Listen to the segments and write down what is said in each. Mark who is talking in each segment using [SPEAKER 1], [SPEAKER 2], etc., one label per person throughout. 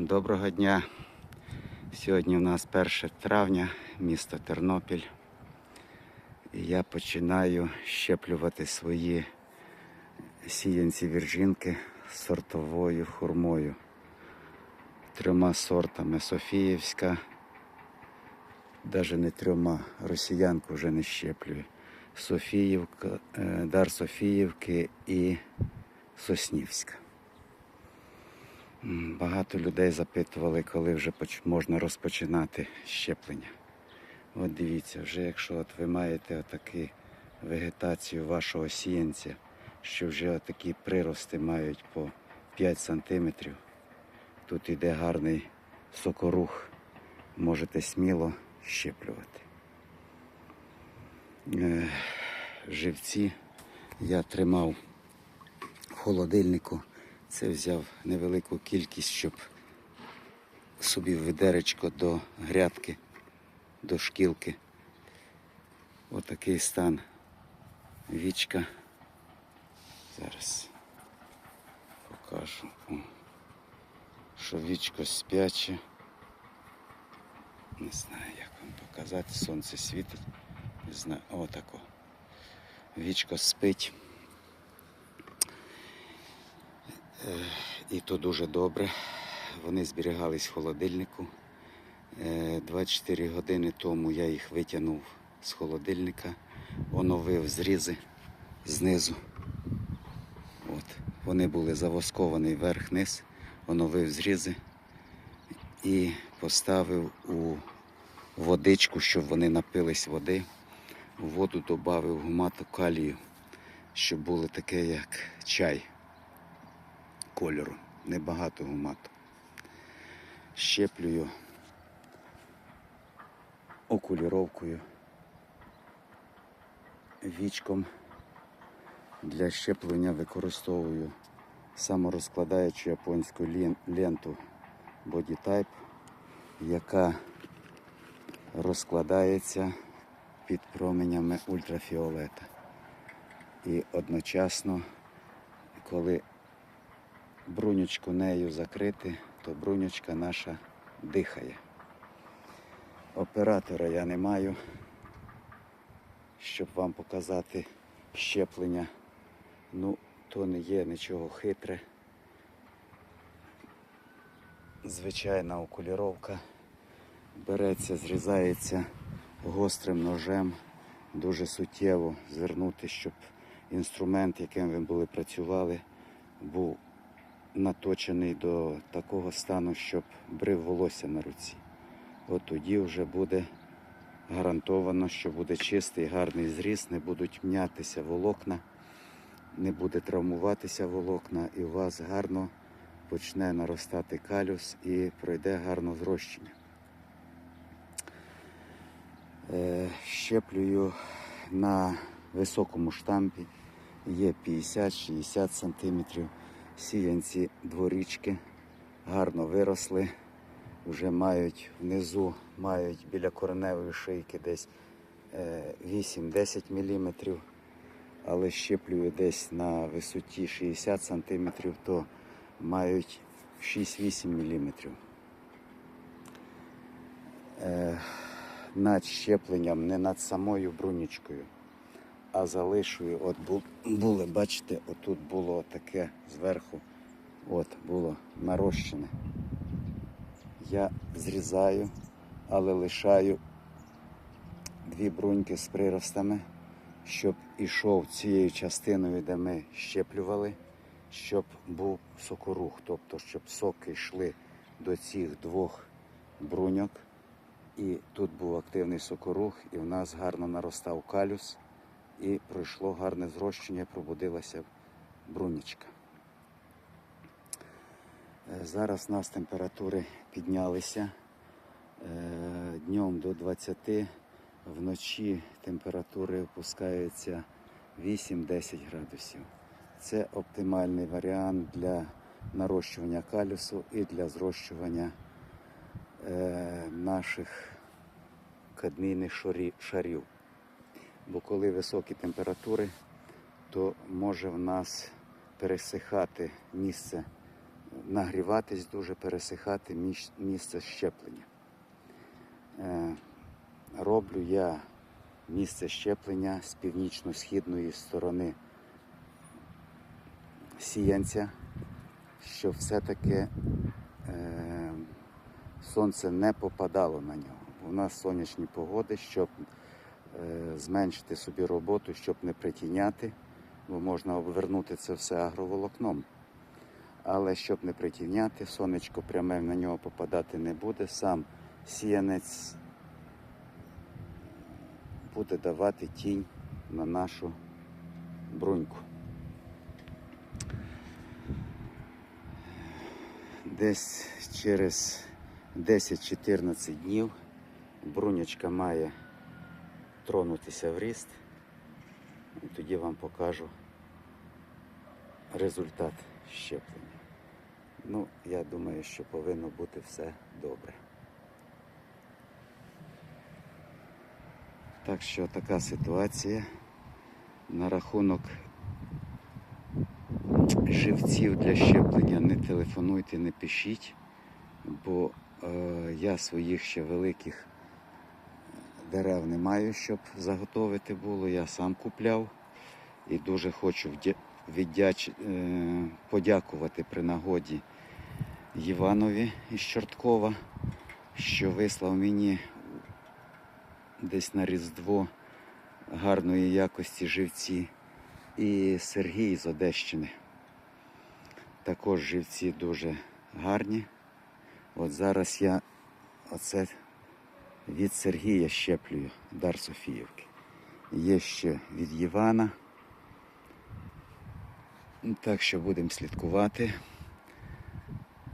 [SPEAKER 1] Доброго дня. Сьогодні у нас 1 травня, місто Тернопіль. І я починаю щеплювати свої сіянці віржинки сортовою хурмою. Трьома сортами Софіївська, навіть не трьома, росіянку вже не щеплюю. Софіївка, е, дар Софіївки і Соснівська. Багато людей запитували, коли вже можна розпочинати щеплення. От дивіться, вже якщо от ви маєте отаку вегетацію вашого сіянця, що вже отакі прирости мають по 5 сантиметрів, тут іде гарний сокорух, можете сміло щеплювати. Е, Живці я тримав в холодильнику. Це взяв невелику кількість, щоб собі в відеречко до грядки, до шкілки. Отакий стан вічка. Зараз покажу, що вічко спяче. Не знаю, як вам показати. Сонце світить. Не знаю, отако. Вічко спить. І то дуже добре. Вони зберігались в холодильнику. Е, 24 години тому я їх витягнув з холодильника, оновив зрізи знизу. От. Вони були завосковані вверх-низ, оновив зрізи і поставив у водичку, щоб вони напились води. У воду додав гумату калію, щоб було таке, як чай кольору, небагато гумату. Щеплюю окуліровкою, вічком. Для щеплення використовую саморозкладаючу японську ленту Body Type, яка розкладається під променями ультрафіолета. І одночасно, коли брунючку нею закрити, то брунючка наша дихає. Оператора я не маю, щоб вам показати щеплення. Ну, то не є нічого хитре. Звичайна окуліровка. Береться, зрізається гострим ножем. Дуже суттєво звернути, щоб інструмент, яким ви були працювали, був наточений до такого стану, щоб брив волосся на руці. От тоді вже буде гарантовано, що буде чистий, гарний зріз, не будуть мнятися волокна, не буде травмуватися волокна, і у вас гарно почне наростати калюс і пройде гарно зрощення. Е, щеплюю на високому штампі, є 50-60 сантиметрів сіянці дворічки гарно виросли. Вже мають внизу, мають біля кореневої шийки десь е, 8-10 мм, але щеплюю десь на висоті 60 см, то мають 6-8 мм. Е, Над щепленням не над самою брунічкою, а залишую. От бу- були, бачите, отут було таке зверху, от було нарощене. Я зрізаю, але лишаю дві бруньки з приростами, щоб ішов цією частиною, де ми щеплювали, щоб був сокорух, тобто щоб соки йшли до цих двох бруньок. І тут був активний сокорух, і в нас гарно наростав калюс, і пройшло гарне зрощення, пробудилася брунічка. Е, Зараз у нас температури піднялися е, днем до 20, вночі температури опускаються 8-10 градусів. Це оптимальний варіант для нарощування калюсу і для зрощування е, наших кадмійних шарів. Бо коли високі температури, то може в нас пересихати місце нагріватись дуже, пересихати місце щеплення. Е, Роблю я місце щеплення з північно-східної сторони сіянця, щоб все-таки е, сонце не попадало на нього. У нас сонячні погоди, щоб зменшити собі роботу, щоб не притіняти, бо можна обвернути це все агроволокном. Але щоб не притіняти, сонечко пряме на нього попадати не буде. Сам сіянець буде давати тінь на нашу бруньку. Десь через 10-14 днів брунячка має тронутися в ріст. І тоді вам покажу результат щеплення. Ну, я думаю, що повинно бути все добре. Так що така ситуація на рахунок живців для щеплення не телефонуйте, не пишіть, бо е, я своїх ще великих дерев не маю, щоб заготовити було. Я сам купляв і дуже хочу віддяч... е, подякувати при нагоді Іванові із Чорткова, що вислав мені десь на Різдво гарної якості живці. І Сергій з Одещини. Також живці дуже гарні. От зараз я оце від Сергія щеплюю дар Софіївки. Є ще від Івана. Так що будемо слідкувати.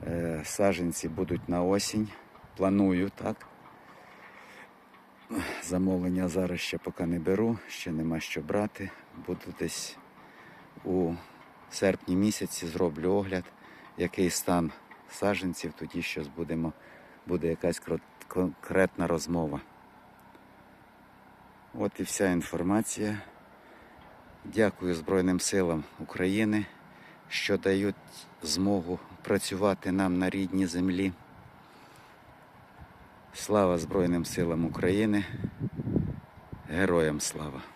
[SPEAKER 1] Е, Саженці будуть на осінь. Планую так. Замовлення зараз ще поки не беру, ще нема що брати. Буду десь у серпні місяці зроблю огляд, який стан саджанців, тоді щось будемо, буде якась кро- конкретна розмова. От і вся інформація. Дякую Збройним силам України, що дають змогу працювати нам на рідній землі. Слава Збройним силам України. Героям слава!